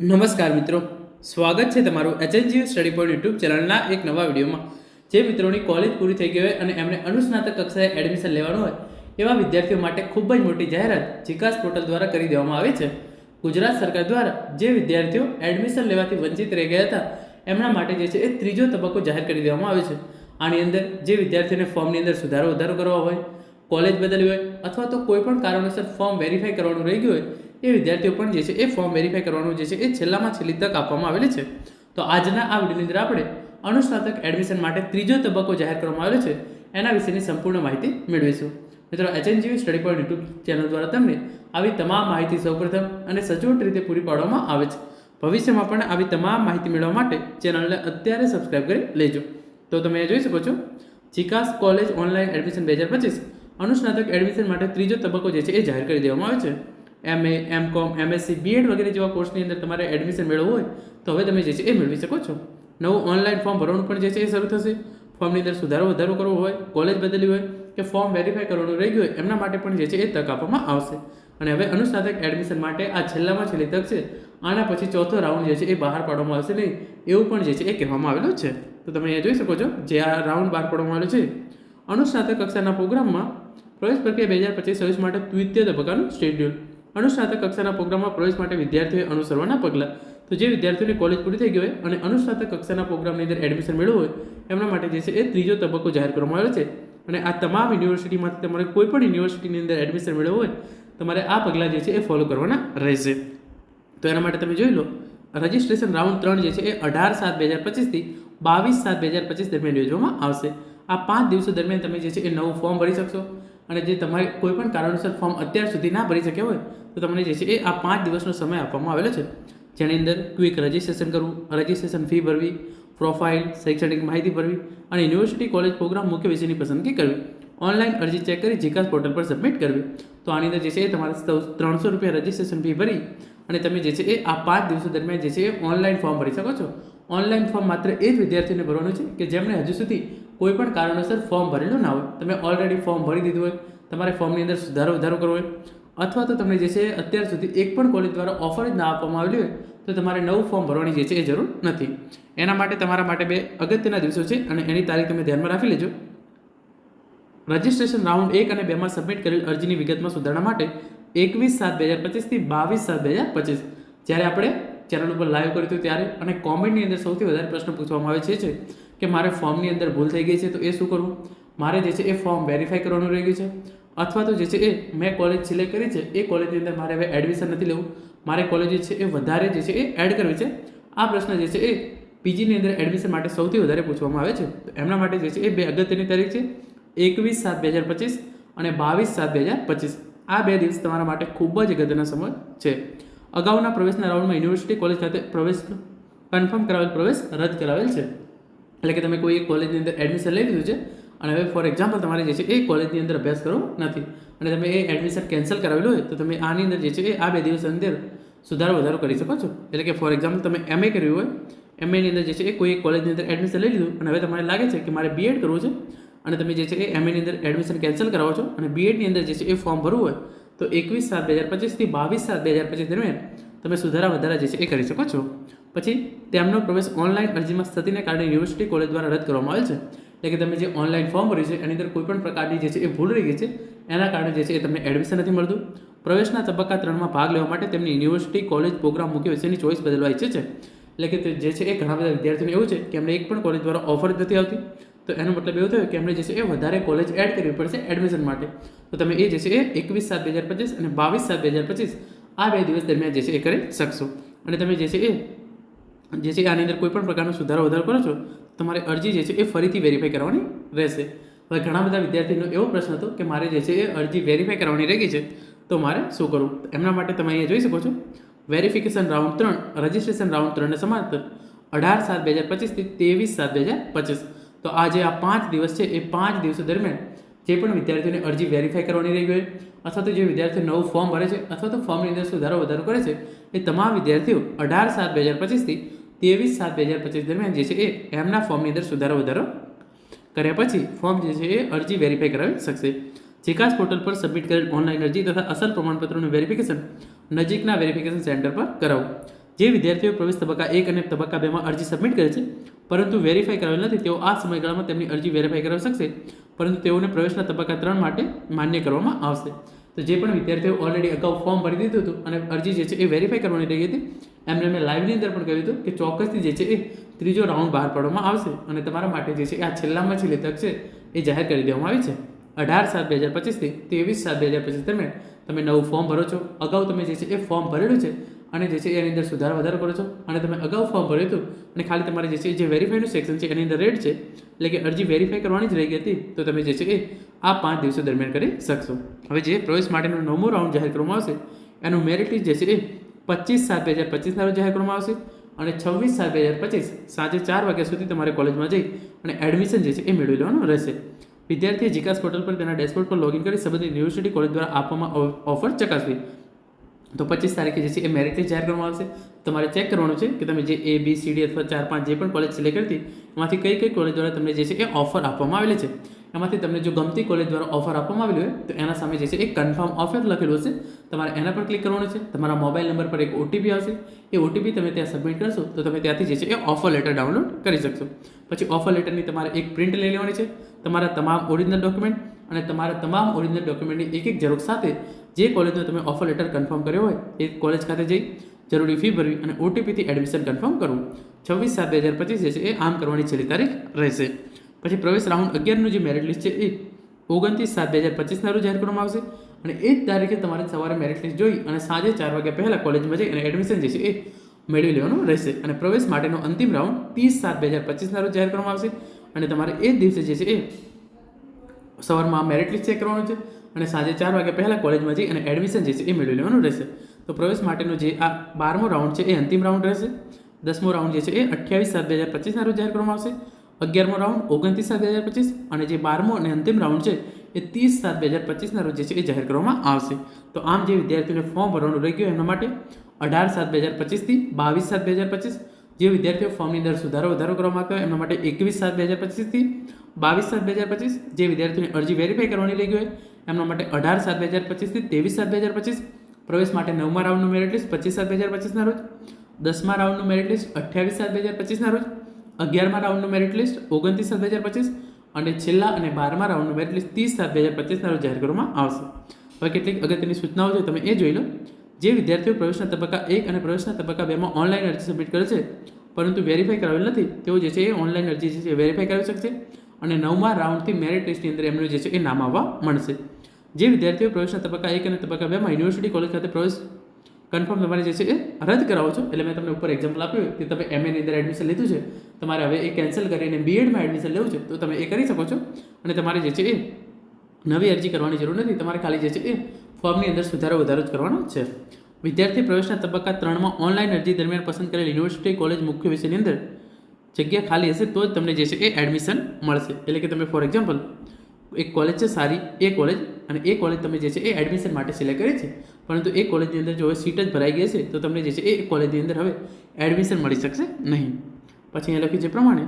નમસ્કાર મિત્રો. સ્વાગત છે તમારું એચએનજીયુ સ્ટડી પોઈન્ટ યુટ્યુબ ચેનલના એક નવા વિડીયોમાં. જે મિત્રોની કોલેજ પૂરી થઈ ગઈ હોય અને એમને અનુસ્નાતક કક્ષાએ એડમિશન લેવાનું હોય, એવા વિદ્યાર્થીઓ માટે ખૂબ જ મોટી જાહેરાત જીકાસ પોર્ટલ દ્વારા કરી દેવામાં આવી છે. ગુજરાત સરકાર દ્વારા જે વિદ્યાર્થીઓ એડમિશન લેવાથી વંચિત રહી ગયા હતા, એમના માટે જે છે એ ત્રીજો તબક્કો જાહેર કરી દેવામાં આવ્યો છે. આની અંદર જે વિદ્યાર્થીઓને ફોર્મની અંદર સુધારો વધારો કરવા હોય, કોલેજ બદલવી હોય અથવા તો કોઈ પણ કારણોસર ફોર્મ વેરીફાઈ કરવાનું રહી ગયું હોય એ વિદ્યાર્થીઓ પણ જે છે એ ફોર્મ વેરીફાઈ કરવાનું જે છે એ છેલ્લામાં છેલ્લી તક આપવામાં આવેલી છે. તો આજના આ વિડીયોની અંદર આપણે અનુસ્નાતક એડમિશન માટે ત્રીજો તબક્કો જાહેર કરવામાં આવેલો છે. એના વિશેની સંપૂર્ણ માહિતી મેળવીશું. મિત્રો HNGV study point YouTube channel દ્વારા તમને આવી તમામ માહિતી સૌપ્રથમ અને સચોટ રીતે પૂરી પાડવામાં આવે છે. ભવિષ્યમાં પણ આવી તમામ માહિતી મેળવવા માટે ચેનલને અત્યારે સબસ્ક્રાઇબ કરી લેજો. તો તમે જોઈ શકો છો ચિકાસ કોલેજ ઓનલાઈન એડમિશન બે હજાર પચીસ અનુસ્નાતક એડમિશન માટે ત્રીજો તબક્કો જે છે એ જાહેર કરી દેવામાં આવે છે. એમએ એમ કોમ એમએસસી બીએડ વગેરે જેવા કોર્સની અંદર તમારે એડમિશન મેળવવું હોય, તો હવે તમે જે છે એ મેળવી શકો છો. નવું ઓનલાઈન ફોર્મ ભરવાનું પણ જે છે એ શરૂ થશે. ફોર્મની અંદર સુધારો વધારો કરવો હોય કોલેજ બદલી હોય, કે ફોર્મ વેરીફાઈ કરવાનું રહી ગયું હોય, એમના માટે પણ જે છે એ તક આપવામાં આવશે. અને હવે અનુસ્નાતક એડમિશન માટે આ છેલ્લામાં છેલ્લી તક છે. આના પછી ચોથો રાઉન્ડ જે છે એ બહાર પાડવામાં આવશે નહીં, એવું પણ જે છે એ કહેવામાં આવેલું છે. તો તમે અહીંયા જોઈ શકો છો, જે આ રાઉન્ડ બહાર પાડવામાં આવેલો છે. અનુસ્નાતક કક્ષાના પ્રોગ્રામમાં પ્રવેશ પ્રક્રિયા બે હજાર પચીસ છવ્વીસ માટે દ્વિતીય તબક્કાનું શેડ્યુલ અનુસ્નાતક કક્ષાના પ્રોગ્રામમાં પ્રવેશ માટે વિદ્યાર્થીઓએ અનુસરવાના પગલાં. તો જે વિદ્યાર્થીઓની કોલેજ પૂરી થઈ ગઈ હોય અને અનુસ્નાતક કક્ષાના પ્રોગ્રામની અંદર એડમિશન મેળવવું હોય, એમના માટે જે છે એ ત્રીજો તબક્કો જાહેર કરવામાં આવ્યો છે. અને આ તમામ યુનિવર્સિટીમાંથી તમારે કોઈ પણ યુનિવર્સિટીની અંદર એડમિશન મેળવવું હોય, તમારે આ પગલાં જે છે એ ફોલો કરવાના રહેશે. તો એના માટે તમે જોઈ લો રજિસ્ટ્રેશન રાઉન્ડ ત્રણ જે છે એ અઢાર સાત બે હજાર પચીસથી બાવીસ સાત બે હજાર પચીસ દરમિયાન યોજવામાં આવશે. આ પાંચ દિવસો દરમિયાન તમે જે છે એ નવું ફોર્મ ભરી શકશો. અને જે તમારે કોઈ પણ કારણોસર ફોર્મ અત્યાર સુધી ના ભરી શક્યા હોય, તો તમને જે છે એ આ પાંચ દિવસનો સમય આપવામાં આવેલો છે. જેની અંદર ક્વિક રજિસ્ટ્રેશન કરવું રજિસ્ટ્રેશન ફી ભરવી પ્રોફાઇલ શૈક્ષણિક માહિતી ભરવી અને યુનિવર્સિટી કોલેજ પ્રોગ્રામ મુખ્ય વિષયની પસંદગી કરવી. ઓનલાઈન અરજી ચેક કરી જીકાસ પોર્ટલ પર સબમિટ કરવી. તો આની અંદર જે છે એ તમારે ત્રણસો રૂપિયા રજિસ્ટ્રેશન ફી ભરી અને તમે જે છે એ આ પાંચ દિવસો દરમિયાન જે છે એ ઓનલાઈન ફોર્મ ભરી શકો છો. ઓનલાઈન ફોર્મ માત્ર એ જ વિદ્યાર્થીને ભરવાનું છે કે જેમણે હજુ સુધી કોઈ પણ કારણોસર ફોર્મ ભરેલું ના હોય. તમે ઓલરેડી ફોર્મ ભરી દીધું હોય, તમારે ફોર્મની અંદર સુધારો, વધારો કરવો હોય, અથવા તો તમને જે છે અત્યાર સુધી એક પણ કોલેજ દ્વારા ઓફર જ ના આપવામાં આવેલી હોય, તો તમારે નવું ફોર્મ ભરવાની જે છે એ જરૂર નથી. એના માટે તમારા માટે બે અગત્યના દિવસો છે અને એની તારીખ તમે ધ્યાનમાં રાખી લેજો. રજિસ્ટ્રેશન રાઉન્ડ એક અને બેમાં સબમિટ કરેલ અરજીની વિગતમાં સુધારણા માટે એકવીસ સાત બે હજાર પચીસથી બાવીસ સાત બે હજાર પચીસ. જ્યારે આપણે ચેનલ ઉપર લાઈવ કર્યું હતું ત્યારે અને કોમેન્ટની અંદર સૌથી વધારે પ્રશ્ન પૂછવામાં આવે છે કે મારે ફોર્મની અંદર ભૂલ થઈ ગઈ છે, તો એ શું કરવું? મારે જે છે એ ફોર્મ વેરીફાઈ કરવાનું રહી ગયું છે. અથવા તો જે છે એ મેં કોલેજ સિલેક્ટ કરી છે, એ કોલેજની અંદર મારે હવે એડમિશન નથી લેવું. મારે કોલેજ છે એ વધારે જે છે એ એડ કરવી છે. આ પ્રશ્ન જે છે એ પીજીની અંદર એડમિશન માટે સૌથી વધારે પૂછવામાં આવે છે. તો એમના માટે જે છે એ બે અગત્યની તારીખ છે, એકવીસ સાત બે હજાર પચીસ અને બાવીસ સાત બે હજાર પચીસ. આ બે દિવસ તમારા માટે ખૂબ જ અગત્યના સમય છે. અગાઉના પ્રવેશના રાઉન્ડમાં યુનિવર્સિટી કોલેજ ખાતે પ્રવેશ કન્ફર્મ કરાવેલ પ્રવેશ રદ કરાવેલ છે. એટલે કે તમે કોઈ એક કોલેજની અંદર એડમિશન લઈ લીધું છે અને હવે ફોર એક્ઝામ્પલ તમારે જે છે એ કોલેજની અંદર અભ્યાસ કરવો નથી. અને તમે એ એડમિશન કેન્સલ કરાવેલું હોય, તો તમે આની અંદર જે છે એ આ બે દિવસ અંદર સુધારો વધારો કરી શકો છો. એટલે કે ફોર એક્ઝામ્પલ તમે એમએ કર્યું હોય એમએની અંદર જે છે એ કોઈ એક કોલેજની અંદર એડમિશન લઈ લીધું, અને હવે તમારે લાગે છે કે મારે બીએડ કરવું છે, અને તમે જે છે એ એમએની અંદર એડમિશન કેન્સલ કરાવો છો, અને બીએડની અંદર જે છે એ ફોર્મ ભરવું હોય, તો એકવીસ સાત બે હજાર પચીસથી બાવીસ સાત બે હજાર પચીસ દરમિયાન તમે સુધારા વધારા જે છે એ કરી શકો છો. પછી તેમનો પ્રવેશ ઓનલાઈન અરજીમાં સ્થિતિને કારણે યુનિવર્સિટી કોલેજ દ્વારા રદ કરવામાં આવેલ છે. એટલે કે તમે જે ઓનલાઈન ફોર્મ ભર્યું છે, એની અંદર કોઈ પણ પ્રકારની જે છે એ ભૂલ રહી ગઈ છે, એના કારણે જે છે એ તમને એડમિશન નથી મળતું. પ્રવેશના તબક્કા ત્રણમાં ભાગ લેવા માટે તેમની યુનિવર્સિટી કોલેજ પ્રોગ્રામ મુખ્ય વિષયની ચોઈસ બદલવા ઈચ્છે છે. એટલે કે જે છે એ ઘણા બધા વિદ્યાર્થીઓને એવું છે કે એમને એક પણ કોલેજ દ્વારા ઓફર નથી આવતી. તો એનો મતલબ એવો થયો કે એમણે જે છે એ વધારે કોલેજ એડ કરવી પડશે એડમિશન માટે. તો તમે એ જે છે એ એકવીસ સાત બે હજાર પચીસ અને બાવીસ સાત બે હજાર પચીસ આ બે દિવસ દરમિયાન જે છે એ કરી શકશો. અને તમે જે છે એ જે છે આની અંદર કોઈ પણ પ્રકારનો સુધારો વધારો કરો છો, તમારે અરજી જે છે એ ફરીથી વેરીફાઈ કરવાની રહેશે. હવે ઘણા બધા વિદ્યાર્થીનો એવો પ્રશ્ન હતો કે મારે જે છે એ અરજી વેરીફાઈ કરવાની રહી છે, તો મારે શું કરવું? એમના માટે તમે અહીંયા જોઈ શકો છો. વેરિફિકેશન રાઉન્ડ ત્રણ રજિસ્ટ્રેશન રાઉન્ડ ત્રણને સમાપ્ત. અઢાર સાત બે હજાર પચીસથી ત્રેવીસ સાત બે હજાર પચીસ. તો આ જે આ પાંચ દિવસ છે, એ પાંચ દિવસો દરમિયાન જે પણ વિદ્યાર્થીઓને અરજી વેરીફાઈ કરવાની રહી ગઈ અથવા તો જે વિદ્યાર્થીઓ નવું ફોર્મ ભરે છે, અથવા તો ફોર્મની અંદર સુધારો વધારો કરે છે, એ તમામ વિદ્યાર્થીઓ અઢાર સાત બે હજાર પચીસથી ત્રેવીસ સાત બે હજાર પચીસ દરમિયાન જે છે એ એમના ફોર્મની અંદર સુધારો વધારો કર્યા પછી ફોર્મ જે છે એ અરજી વેરીફાઈ કરાવી શકશે. જીકાસ પોર્ટલ પર સબમિટ કરેલ ઓનલાઈન અરજી તથા અસલ પ્રમાણપત્રોનું વેરિફિકેશન નજીકના વેરિફિકેશન સેન્ટર પર કરાવવું જે વિદ્યાર્થીઓ પ્રવેશ તબક્કા એક અને તબક્કા બેમાં અરજી સબમિટ કરે છે, પરંતુ વેરીફાઈ કરાવેલ નથી, તેઓ આ સમયગાળામાં તેમની અરજી વેરીફાઈ કરાવી શકશે, પરંતુ તેઓને પ્રવેશના તબક્કા ત્રણ માટે માન્ય કરવામાં આવશે. તો જે પણ વિદ્યાર્થીઓ ઓલરેડી અગાઉ ફોર્મ ભરી દીધું હતું અને અરજી જે છે એ વેરીફાઈ કરવાની રહી હતી, એમને મેં લાઈવની અંદર પણ કહ્યું હતું કે ચોક્કસથી જે છે એ ત્રીજો રાઉન્ડ બહાર પાડવામાં આવશે અને તમારા માટે જે છે એ આ છેલ્લામાં છેલ્લી તક છે એ જાહેર કરી દેવામાં આવી છે. અઢાર સાત બે હજાર પચીસથી ત્રેવીસ સાત બે હજાર પચીસ દરમિયાન તમે નવું ફોર્મ ભરો છો. અગાઉ તમે જે છે એ ફોર્મ ભરેલું છે અને જે છે એની અંદર સુધાર વધારો કરો છો અને તમે અગાઉ ફોર્મ ભર્યું હતું અને ખાલી તમારે જે છે જે વેરીફાઈનું સેક્શન છે એની અંદર રેડ છે એટલે કે અરજી વેરીફાઈ કરવાની જ રહી ગઈ હતી, તો તમે જે છે એ આ પાંચ દિવસો દરમિયાન કરી શકશો. હવે જે પ્રવેશ માટેનો નવમો રાઉન્ડ જાહેર કરવામાં આવશે, એનું મેરિટ લિસ્ટ જે છે એ પચીસ સાત બે હજાર પચીસના રોજ જાહેર કરવામાં આવશે અને છવ્વીસ સાત બે હજાર પચીસ સાંજે ચાર વાગ્યા સુધી તમારે કોલેજમાં જઈ અને એડમિશન જે છે એ મેળવી લેવાનું રહેશે. વિદ્યાર્થીએ જીકાસ પોર્ટલ પર તેના ડેશબોર્ડ પર લોગિન કરી સંબંધિત યુનિવર્સિટી કોલેજ દ્વારા આપવામાં ઓફર ચકાસવી. તો પચીસ તારીખે જે છે એ મેરિટ જાહેર કરવામાં આવશે. તમારે ચેક કરવાનું છે કે તમે જે એ બી સી ડી અથવા ચાર, પાંચ જે પણ કોલેજ સિલેક્ટ કરી હતી, એમાંથી કઈ કઈ કોલેજ દ્વારા તમને જે છે એ ઓફર આપવામાં આવેલી છે. એમાંથી તમને જો ગમતી કોલેજ દ્વારા ઓફર આપવામાં આવેલી હોય, તો એના સામે જે છે એ કન્ફર્મ ઓફર લખેલું હશે. તમારે એના પર ક્લિક કરવાનું છે. તમારા મોબાઈલ નંબર પર એક ઓટીપી આવશે. એ ઓટીપી તમે ત્યાં સબમિટ કરશો, તો તમે ત્યાંથી જે છે એ ઓફર લેટર ડાઉનલોડ કરી શકશો. પછી ઓફર લેટરની તમારે એક પ્રિન્ટ લઈ લેવાની છે. તમારા તમામ ઓરિજિનલ ડોક્યુમેન્ટ અને તમારા તમામ ઓરિજિનલ ડોક્યુમેન્ટની એક એક ઝેરોક્ષ સાથે જે કોલેજનો તમે ઓફર લેટર કન્ફર્મ કર્યો હોય, એ કોલેજ ખાતે જઈ જરૂરી ફી ભરવી અને ઓટીપીથી એડમિશન કન્ફર્મ કરવું. છવ્વીસ સાત બે હજાર પચીસ જે છે એ આમ કરવાની છેલ્લી તારીખ રહેશે. પછી પ્રવેશ રાઉન્ડ અગિયારનું જે મેરિટ લિસ્ટ છે એ ઓગણત્રીસ સાત બે હજાર પચીસના રોજ જાહેર કરવામાં આવશે અને એ જ તારીખે તમારે સવારે મેરિટ લિસ્ટ જોઈ અને સાંજે ચાર વાગ્યા પહેલાં કોલેજમાં જઈ અને એડમિશન જે છે એ મેળવી લેવાનું રહેશે. અને પ્રવેશ માટેનો અંતિમ રાઉન્ડ ત્રીસ સાત બે હજાર પચીસના રોજ જાહેર કરવામાં આવશે અને તમારે એ જ દિવસે જે છે એ સવારમાં મેરિટ લિસ્ટ ચેક કરવાનું છે અને સાંજે ચાર વાગ્યા પહેલાં કોલેજમાં જઈ અને એડમિશન જે છે એ મેળવી લેવાનું રહેશે. તો પ્રવેશ માટેનો જે આ બારમો રાઉન્ડ છે એ અંતિમ રાઉન્ડ રહેશે. દસમો રાઉન્ડ જે છે એ અઠ્યાવીસ સાત બે હજાર પચીસના રોજ જાહેર કરવામાં આવશે. અગિયારમો રાઉન્ડ ઓગણત્રીસ સાત બે હજાર પચીસ અને જે બારમો અને અંતિમ રાઉન્ડ છે એ ત્રીસ સાત બે હજાર પચીસના રોજ છે એ જાહેર કરવામાં આવશે તો આમ જે વિદ્યાર્થીઓને ફોર્મ ભરવાનું રહી ગયું એમના માટે અઢાર સાત બે હજાર પચીસથી બાવીસ સાત બે હજાર પચીસ જે વિદ્યાર્થીઓ ફોર્મની અંદર સુધારો વધારો કરવામાં આવ્યો એમના માટે એકવીસ સાત બે હજાર પચીસથી બાવીસ સાત બે હજાર પચીસ જે વિદ્યાર્થીઓની અરજી વેરીફાઈ કરવાની રહી ગઈ હોય એમના માટે અઢાર સાત બે હજાર પચીસથી ત્રેવીસ સાત બે હજાર પચીસ પ્રવેશ માટે નવમા રાઉન્ડનું મેરિટ લિસ્ટ પચીસ સાત બે હજાર પચીસના રોજ દસમા રાઉન્ડનું મેરિટ લિસ્ટ અઠ્યાવીસ સાત બે હજાર પચીસના રોજ અગિયારમા રાઉન્ડનું મેરિટ લિસ્ટ ઓગણત્રીસ સાત બે હજાર પચીસ અને છેલ્લા અને બારમા રાઉન્ડનું મેરિટ લિસ્ટ ત્રીસ સાત બે હજાર પચીસના રોજ જાહેર કરવામાં આવશે. હવે કેટલીક અગત્યની સૂચનાઓ છે, તમે એ જોઈ લો. જે વિદ્યાર્થીઓ પ્રવેશના તબક્કા એક અને પ્રવેશના તબક્કા બેમાં ઓનલાઈન અરજી સબમિટ કરે છે, પરંતુ વેરીફાઈ કરાવેલ નથી, તેઓ જે છે એ ઓનલાઈન અરજી જે છે વેરીફાઈ કરાવી શકશે અને નવમા રાઉન્ડથી મેરિટ લિસ્ટની અંદર એમનું જે છે એ નામ આવવા મળશે. જે વિદ્યાર્થીઓ પ્રવેશના તબક્કા એક અને તબક્કા બેમાં યુનિવર્સિટી કોલેજ ખાતે પ્રવેશ કન્ફર્મ તમારે જે છે એ રદ કરાવો છો. એટલે મેં તમને ઉપર એક્ઝામ્પલ આપ્યું કે તમે એમએની અંદર એડમિશન લીધું છે. તમારે હવે એ કેન્સલ કરીને બીએડમાં એડમિશન લેવું છે. તો તમે એ કરી શકો છો. અને તમારે જે છે એ નવી અરજી કરવાની જરૂર નથી. તમારે ખાલી જે છે એ ફોર્મની અંદર સુધારો વધારો જ કરવાનો છે. વિદ્યાર્થી પ્રવેશના તબક્કા ત્રણમાં ઓનલાઈન અરજી દરમિયાન પસંદ કરેલ યુનિવર્સિટી કોલેજ મુખ્ય વિષયની અંદર જગ્યા ખાલી હશે તો જ તમને જે છે એ એડમિશન મળશે. એટલે કે તમે ફોર એક્ઝામ્પલ એક કોલેજ છે, સારી, એ કોલેજ અને એ કોલેજ તમે જે છે, એ એડમિશન માટે સિલેક્ટ કરી છે. પરંતુ એ કોલેજની અંદર જો હવે સીટ જ ભરાઈ ગઈ છે તો તમને જે છે, એ કોલેજની અંદર હવે એડમિશન મળી શકશે નહીં. પછી અહીંયા લખ્યું છે પ્રમાણે,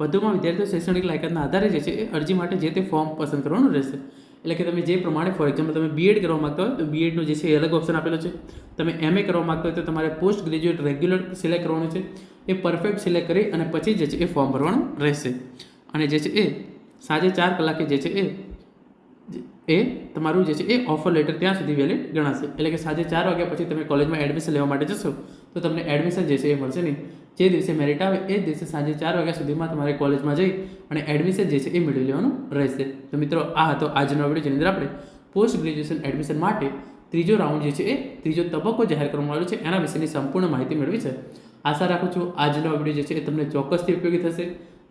વધુમાં વિદ્યાર્થીઓ શૈક્ષણિક લાયકાતના આધારે જે છે, એ અરજી માટે જે તે ફોર્મ પસંદ કરવાનું રહેશે. એટલે કે તમે જે પ્રમાણે ફોર એક્ઝામ્પલ તમે બીએડ કરવા માગતા હોય, તો બીએડનો જે છે, એ અલગ ઓપ્શન આપેલો છે. તમે એમએ કરવા માગતા હોય, તો તમારે પોસ્ટ ગ્રેજ્યુએટ રેગ્યુલર સિલેક્ટ કરવાનું છે. એ પરફેક્ટ સિલેક્ટ કરી અને પછી જે છે, એ ફોર્મ ભરવાનું રહેશે. અને જે છે, એ સાંજે ચાર કલાકે જે છે એ એ તમારું જે છે એ ઓફર લેટર ત્યાં સુધી વેલિડ ગણાશે. એટલે કે સાંજે ચાર વાગ્યા પછી તમે કોલેજમાં એડમિશન લેવા માટે જશો, તો તમને એડમિશન જે છે એ મળશે નહીં. જે દિવસે મેરિટ આવે એ દિવસે સાંજે ચાર વાગ્યા સુધીમાં તમારે કોલેજમાં જઈ અને એડમિશન જે છે એ મેળવી લેવાનું રહેશે. તો મિત્રો, આ હતો આજનો વીડિયો જેની અંદર આપણે પોસ્ટ ગ્રેજ્યુએશન એડમિશન માટે ત્રીજો રાઉન્ડ જે છે એ, ત્રીજો તબક્કો જાહેર કરવામાં આવ્યો છે. એના વિશેની સંપૂર્ણ માહિતી મેળવી છે. આશા રાખું છું આજનો વીડિયો જે છે એ તમને ચોક્કસથી ઉપયોગી થશે.